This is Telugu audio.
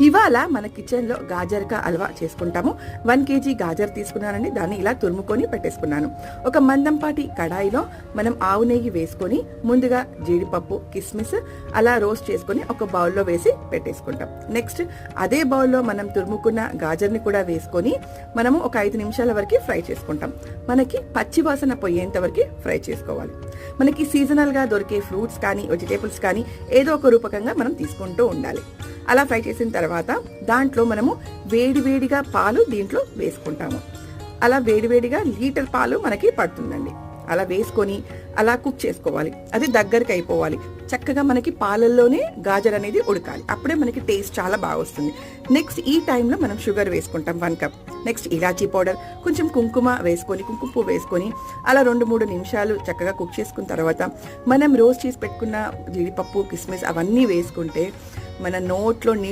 ఇవాళ మన కిచెన్లో గాజర్కా హల్వా చేసుకుంటాము. వన్ కేజీ గాజర్ తీసుకున్నానండి. దాన్ని ఇలా తురుముకొని పెట్టేసుకున్నాను. ఒక మందంపాటి కడాయిలో మనం ఆవు నెయ్యి వేసుకొని ముందుగా జీడిపప్పు కిస్మిస్ అలా రోస్ట్ చేసుకొని ఒక బౌల్లో వేసి పెట్టేసుకుంటాం. నెక్స్ట్ అదే బౌల్లో మనం తురుముకున్న గాజర్ని కూడా వేసుకొని మనము ఒక ఐదు నిమిషాల వరకు ఫ్రై చేసుకుంటాం. మనకి పచ్చి వాసన పోయేంత వరకు ఫ్రై చేసుకోవాలి. మనకి సీజనల్గా దొరికే ఫ్రూట్స్ కానీ వెజిటేబుల్స్ కానీ ఏదో ఒక రూపకంగా మనం తీసుకుంటూ ఉండాలి. అలా ఫ్రై చేసిన తర్వాత దాంట్లో మనము వేడివేడిగా పాలు దీంట్లో వేసుకుంటాము. అలా వేడివేడిగా లీటర్ పాలు మనకి పడుతుందండి. అలా వేసుకొని అలా కుక్ చేసుకోవాలి. అది దగ్గరికి అయిపోవాలి. చక్కగా మనకి పాలల్లోనే గాజర్ అనేది ఉడకాలి. అప్పుడే మనకి టేస్ట్ చాలా బాగా వస్తుంది. నెక్స్ట్ ఈ టైంలో మనం షుగర్ వేసుకుంటాం వన్ కప్. నెక్స్ట్ ఇలాచీ పౌడర్ కొంచెం కుంకుమ వేసుకొని కుంకుమ పువ్వు వేసుకొని అలా రెండు మూడు నిమిషాలు చక్కగా కుక్ చేసుకున్న తర్వాత మనం రోస్ట్ చేసి పెట్టుకున్న జీడిపప్పు కిస్మిస్ అవన్నీ వేసుకుంటే మన నోట్లో నీళ్ళు